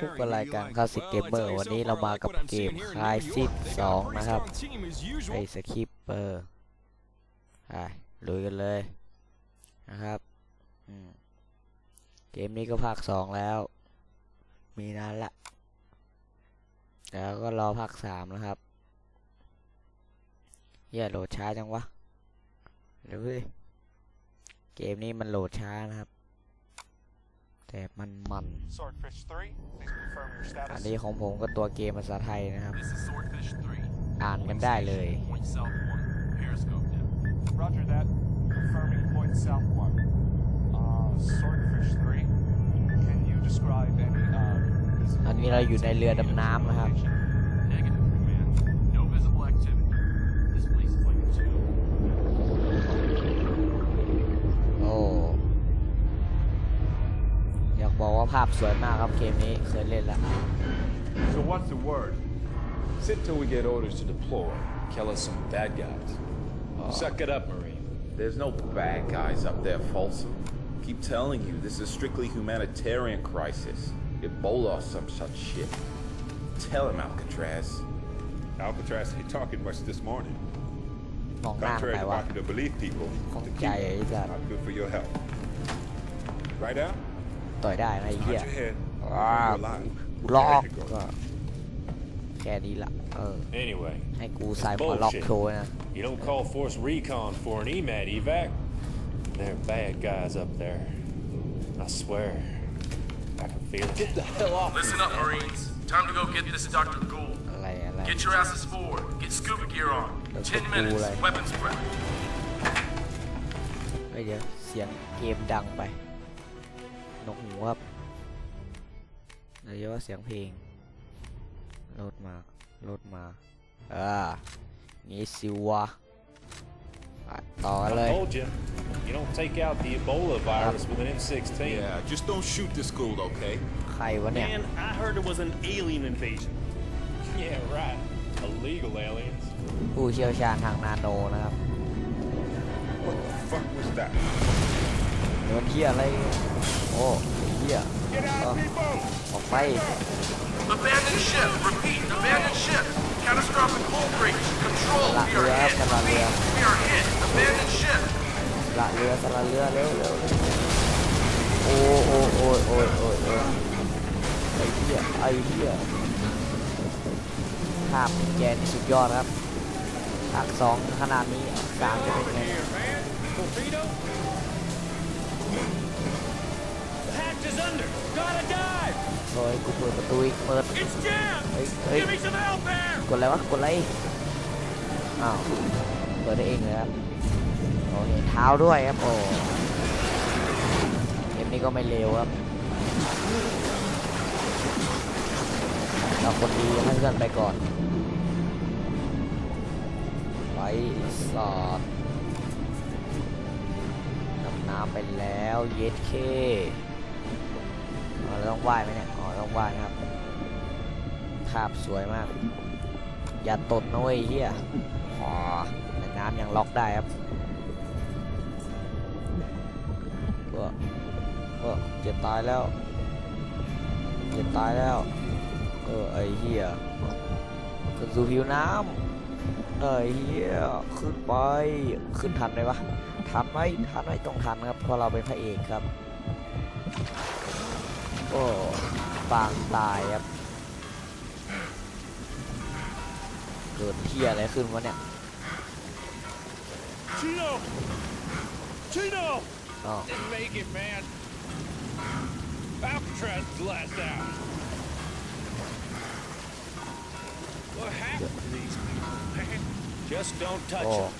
พบกับรายการคลาสสิกเกมเมอร์วันนี้เรามากับเกมคลายซิด2นะครับไอสคริปเปอร์ไปลุยกันเลยนะครับเกมนี้ก็ภาค2แล้ว มีนานละ แล้วก็รอภาค3นะครับอย่าโหลดช้าจังวะเดี๋ยวเว้ยเกมนี้มันโหลดช้านะครับ แต่มันมัน Swordfish 3, please confirm your อัน status. นี้ของผมก็ตัวเกมภาษาไทยนะครับ This is Swordfish 3. อ่านกันได้เลย Point south 1. Periscope now. Roger that. Confirming point south 1. Uh, Swordfish 3, can you describe any, uh, visible อันนี้เราอยู่ในเรือดำน้ำนะครับ บอกว่าภาพสวยมากครับเกมนี้เคยเล่นแล้ว So what's the word? Sit till we get orders to deploy. Kill us some bad guys. Suck it up, Marine. There's no bad guys up there, Folsom. Keep telling you, this is a strictly humanitarian crisis. Ebola or some such shit. Tell him, Alcatraz. Alcatraz ain't talking much this morning. มองหน้า Contrary ไป to ว่า popular belief, people, Không tequila chạy ấy ra. not good for your health. Right out? ต่อยได้นะไอ้ Nod เหี้ย your head. ว้า You're alive. ล็อก There you ก็ go. แค่นี้ละเออ Anyway, ให้กูใส่หัวล็อกโชว์นะ you don't call Force Recon for an E EMAT evac. They're bad guys up there. I swear. I can feel it. Get the hell off Listen up, Marines. Time to go get this Dr. Gould. อะไรอะไร Get your asses forward. Get scuba gear on. Let's Ten go, minutes. Gould. Weapons prep. เฮ้ยเดี๋ยวเสียงเกมดังไป นกหูครับเดี๋ยวว่าเสียงเพลงโหลดมาโหลดมาอ่างี้สิวะไปต่อกันเลย I told you. You don't take out the Ebola virus with an M16. Yeah, just don't shoot this Gould, okay? ใครวะเนี่ย Man, I heard it was an alien invasion. Yeah, right. Illegal aliens. ผู้เชี่ยวชาญทางนาโนนะครับ What the fuck was that? โดนเหี้ยอะไรโอ้เหี้ย Get out, Oh. people! ออกไป Abandon ship. Repeat. Abandon ship. Catastrophic hull breach. Control. ละ We are เรือครับ hit. สละเรือ We are hit. Abandon ship. สละเรือสละเรือเร็วเร็วเร็วโอ้โอ้โอ้ยโอ้ยโอ้ยโอ้ยไอ้เหี้ยไอ้เหี้ยภาพแกนี่สุดยอดครับภาคสองขนาดนี้สามจะเป็นไง is under. Gotta dive. โอ้ยกูเปิดประตูอีกเปิด It's jammed. เฮ้ยเฮ้ย Give me some help there. กดอะไรวะกดอะไรอ้าวเปิดได้เองเลยครับโอเคเท้าด้วยครับโอ้เกมนี้ก็ไม่เลวครับเราคนดีให้เพื่อนไปก่อนไปสอดดำน้ำไปแล้วเย็ดเคอ๋อ เราต้องว่ายไหมเนี่ยอ๋อต้องว่ายนะครับภาพสวยมาก อย่าตดนะเว้ยเฮียอ๋อน้ำยังล็อกได้ครับก็ก็จะตายแล้วจะตายแล้ว เออไอเฮียขึ้นสู่ผิวน้ำเออเฮียขึ้นไป ขึ้นทันไหมวะ ทันไหมทันไหมต้องทันครับ เพราะเราเป็นพระเอกครับ โอ้ปางตายครับ เกิดเฮียอะไรขึ้นวะเนี่ย Chino. Chino. อ๋อ Didn't make it, man. Alcatraz is last out. What happened to these people, man? Just don't touch โอ้ them.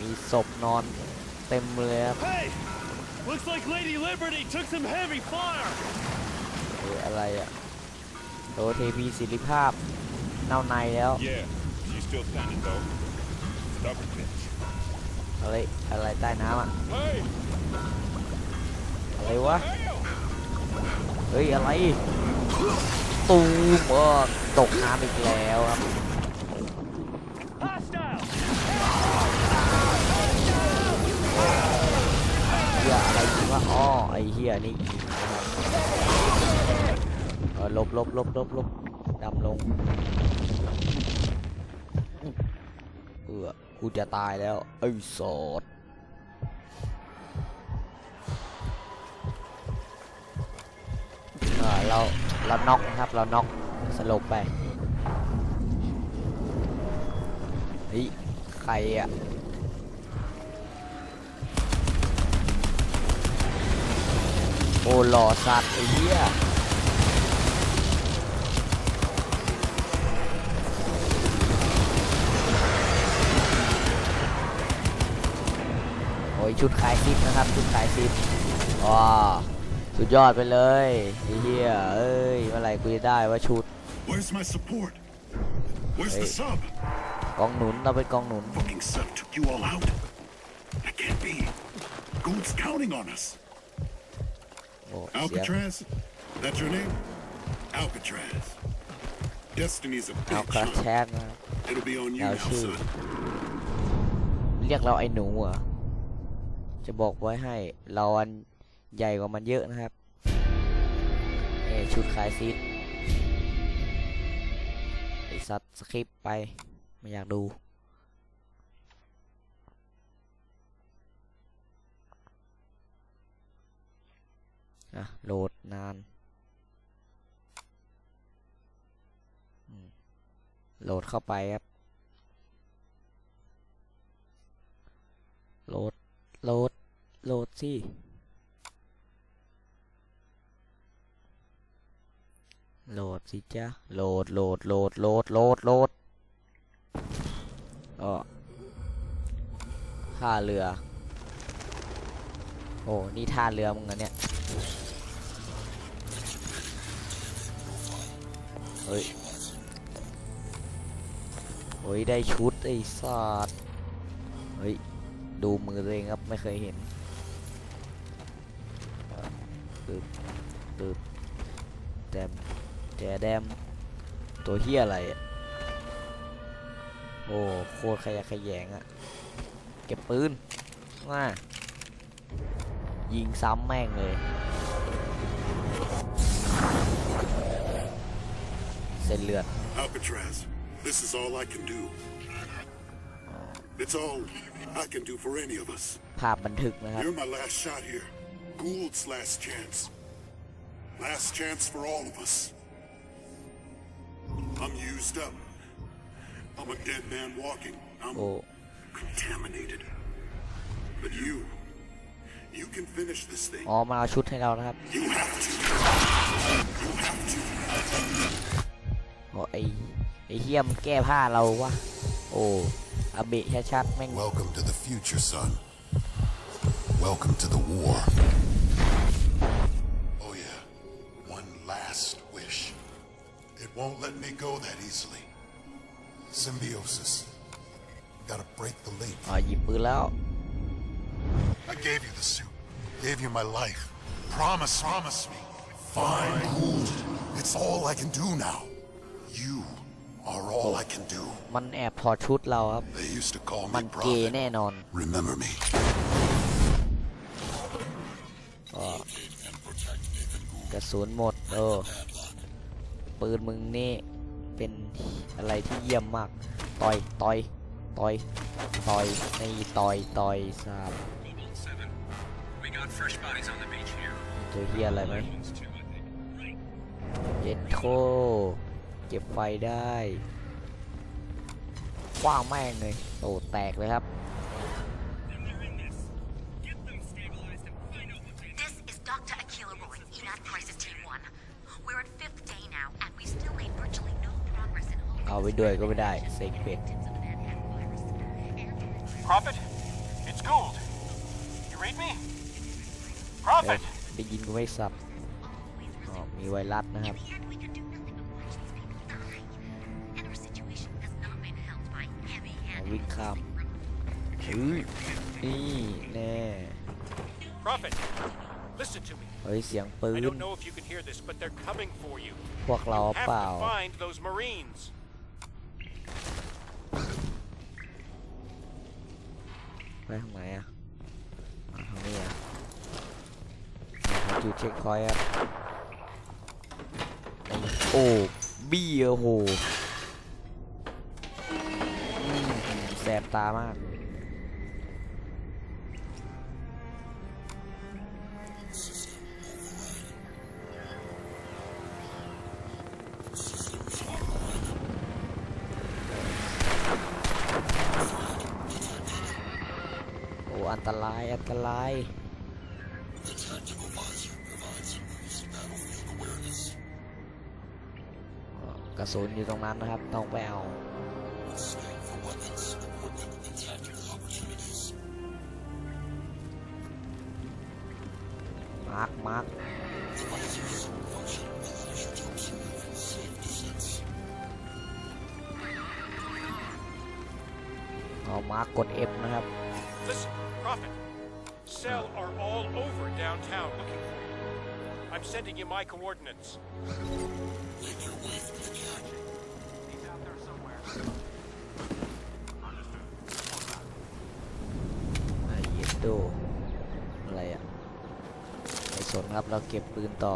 มีศพนอนเต็มเลยครับ Hey, looks like Lady Liberty took some heavy fire. เอออะไรอะโดเทพีศิริภาพเน่าในแล้ว Yeah, she's still standing though. Stubborn bitch. อะไรอะไรใต้น้ำอะ Hey! อะไรวะ Hell! เฮ้ย อะไร ตูมเออตกน้ำอีกแล้วครับ Hostile. เฮียอะไรจริงวะอ๋อไอเฮียนี่ยิงนะครับ อลบลบลบลบลบดำลงเออกูจะตายแล้ว ไอ้สดเออเราเราน็อกนะครับ เราน็อกสลบไปเฮ้ยใครอะโอ้หล่อสัตว์ไอ้เหี้ย ชุดขายซิปนะครับ ชุดขายซิปว้าสุดยอดไปเลยไอ้เหี้ยเอ้ยเมื่อไหร่กูจะได้ว่าชุด Where's my support? Where's the Hey. sub? กองหนุนเราเป็นกองหนุน Fucking sub took you all out. That can't be. Gold's counting on us. โอ้เสียง Alcatraz? That's your name? Alcatraz. Destiny's a เอา bitch, กระ huh? แทกนะครับ It'll be on you Now now, shoot. son. เรียกเราไอ้หนูเหรอ จะบอกไว้ให้ เราอันใหญ่กว่ามันเยอะนะครับเอ้ชุดขายซิดไอสัตว์สคริปไป ไม่อยากดู อะ โหลดนานโหลดเข้าไปครับ โหลด โหลด โหลดสิโหลดสิจ้ะโหลดโหลดโหลดโหลดโหลดโหลดอ๋อท่าเรือ โอ้ นี่ท่าเรือมึงเหรอเนี่ย เฮ้ย เฮ้ย ได้ชุดไอ้สัตว์เฮ้ย ดูมือตัวเองครับ ไม่เคยเห็น ตึบตึบแดมแจแดมตัวเฮียอะไรอะโอ้โคตรขยะแขยงอะเก็บปืนมายิงซ้ำแม่งเลย เส้นเลือด Alcatraz, this is all I can do. It's all I can do for any of us. ภาพบันทึกนะครับ You're my last shot here. Gould's last chance. Last chance for all of us. I'm used up. I'm a dead man walking. I'm โอ้ contaminated. But you, you can finish this thing. อ๋อมาเอาชุดให้เรานะครับ You have to. You have to. โอ้ไอไอเฮียมนแก้ผ้าเราวะ โอ้อาเบะชัดๆแม่ง Welcome to the future, son. Welcome to the war. Oh, yeah. One last wish. It won't let me go that easily. Symbiosis. Gotta break the link. อ๋อหยิบปืนแล้ว I gave you the suit. Gave you my life. Promise, promise me. Fine. Gould. It's all I can do now. You are all I can do. มันแอบถอดชุดเราครับ They used to call มั me นเกย์ Prophet. แน่นอน Remember me. กระสุนหมดเออปืนมึงนี่เป็นอะไรที่เยี่ยมมาก ต่อยต่อยต่อยต่อยในต่อยต่อยสาม We got fresh bodies on the beach here. เจอเฮียอะไรไหม One's two, I think. Right. เย็ดโคเก็บไฟได้คว้างแม่งเลยโอ้แตกเลยครับ ด้วยก็ไม่ได้เซ็งเป็ด victims of the Manhattan virus. Prophet? It's Gould. You read me? เอ้ย Prophet! ได้ยินกูไม่สับอ๋อมีไวรัสนะครับ In the end, we could do nothing but watch these people die. And our situation has not been helped by เอา heavy-handed วิ่งข้ามเฮ้ยนี่แน่ Prophet, listen to me. เฮ้ย เสียงปื I น don't know if you can hear this, but they're coming for you. พวกเรา Have เปล่า to find those Marines. ไปทางไหนอะทางนี้อะจุดเช็คพอยต์ครับโอ้บี้โอ้โหแสบตามาก อ้อันตรายอันตรายกระสุนอยู่ตรงนั้นนะครับ ต้องไปเอามาร์คมาร์คเอามาร์คกด F นะครับ Listen, Prophet. Cell are all over downtown looking for you. I'm sending you my coordinates. He's out there somewhere. ไอเย็ดโดอะไรอะไม่สนครับ เราเก็บปืนต่อ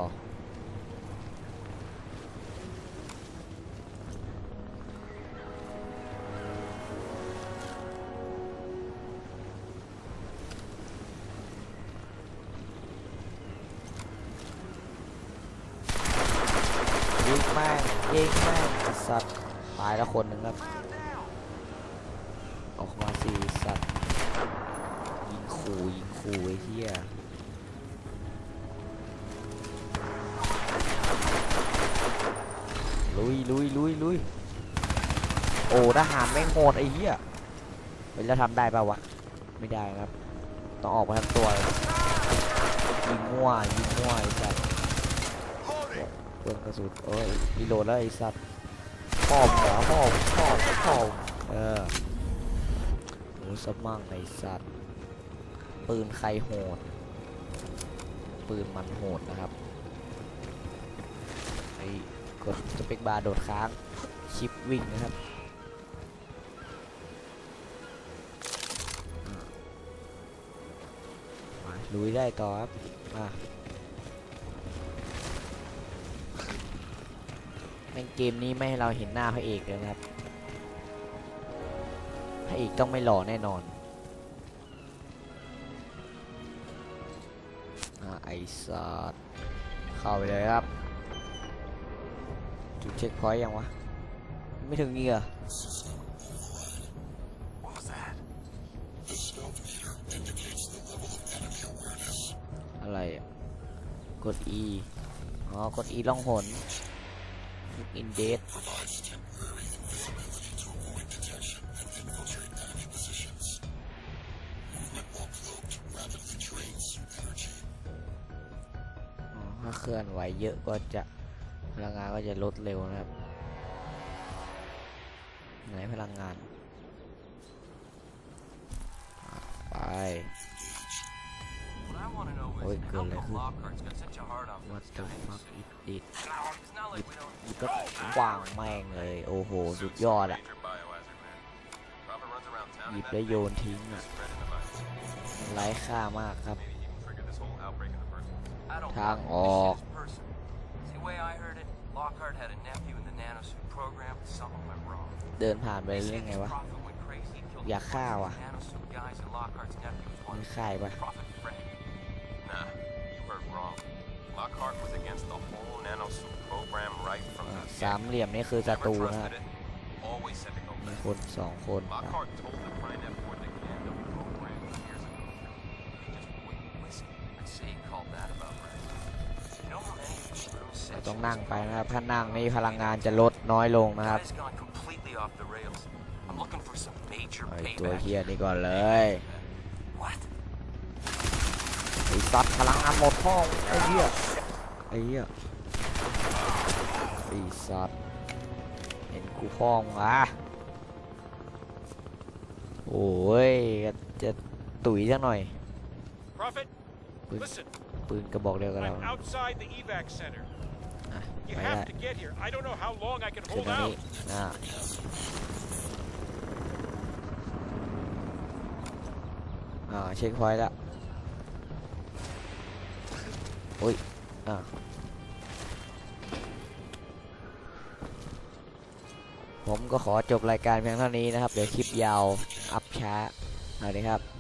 ม่งแม่สัตว์ตายล้วคนหนึ่งครับ ออกมาสิสัตว์ยิงขู่ยิงขู่ไอ้เหี้ยลุยลุยลุยลุยโอ้ทหารแม่งโหดไอ้เหี้ยเฮ้ยแล้วทำได้ป่าวะ ไม่ได้ครับ ต้องออกมาทั้งตัวยิงมั่วยิงมั่วไอ้สัตว์ เปลืองกระสุนเอ้ยรีโหลดแล้วไอ้สัตว์พ่อมเหรอพ่อมพ่อมพ่อมเออหมูสมั่งไอ้สัตว์ปืนใครโหด ปืนมันโหดนะครับไอ้กดสเปกบาร์โดดค้างชิปวิ่งนะครับอ่ามาลุยได้ต่อครับมา แม่งเกมนี้ไม่ให้เราเห็นหน้าพระเอกเลยนะครับพระเอกต้องไม่หล่อแน่นอนอ่าไอสัตว์เข้าไปเลยครับ จุดเช็คพอยต์ยังวะ ไม่ถึงนี่เหรอ What was that? อะไรอะกด E อ๋อ กด E ล่องหน อินเดสถ้าเคลื่อนไหวเยอะก็จะพลังงานก็จะลดเร็วนะครับ ไหนพลังงาน ไป want to know is Ôi, how cười lại come hư. Lockhart's got such a hard on for What this the guy? fuck is this It's not like we don't หยิบก็กว้างแม่งเลยโอ้โห สุดยอดอะ Major biohazard, man. Prophet runs around town หยิ in บ that แล้วโย thing, นทิ้งอะ spreading the virus. ไร้ค่ามากครับ Maybe he can trigger this whole outbreak in the first place. I don't ทาง know. อ This อก shit is personal. See, the way I heard it, Lockhart had a nephew in the nanosuit program, but something went wrong. เดินผ่านไป They เรื่ say องไง this วะ prophet went crazy, killed อยากฆ่า the ว่ะ nanosuit guys, and Lockhart's nephew was one มี of ค่ายปะ wrong. Lockhart was against the whole nanosuit program right from อ่า the สามเหลี่ยมนี่คือศัต Never รูนะครับ trusted it. Always said to go มี back. คนสองคนอะ Lockhart told the Prinet board the end of the program years ago. They just wouldn't listen. I'd say he called that about right. You know how many of these rooms เรา said ต้อง she นั่ง was ไป a นะครับ ถ้านั่งนี่พลังงานจะลดน้อยลงนะครับ Guy's gone completely off the rails. I'm looking for some major ไอตัว payback. เฮียนี่ก่อนเลย What? ไอสัตว์ พลังงานหมดห้องไอเหี้ยไอเหี้ยไอสัตว์เห็นกูพ้องวะโอ้ยจะตุ๋ยจังหน่อย Prophet, Good. listen. ปืนกระบอกเดียวกับเรา I'm outside the evac center. อะ You ไปได้ have to get here. I don't know how long I can เชิญ hold ตรงนี้ out. อ่าอ่าเช็คพอยต์แล้ว อ้ยอะผมก็ขอจบรายการเพียงเท่านี้นะครับ เดี๋ยวคลิปยาว อัพช้าเอาเลยครับ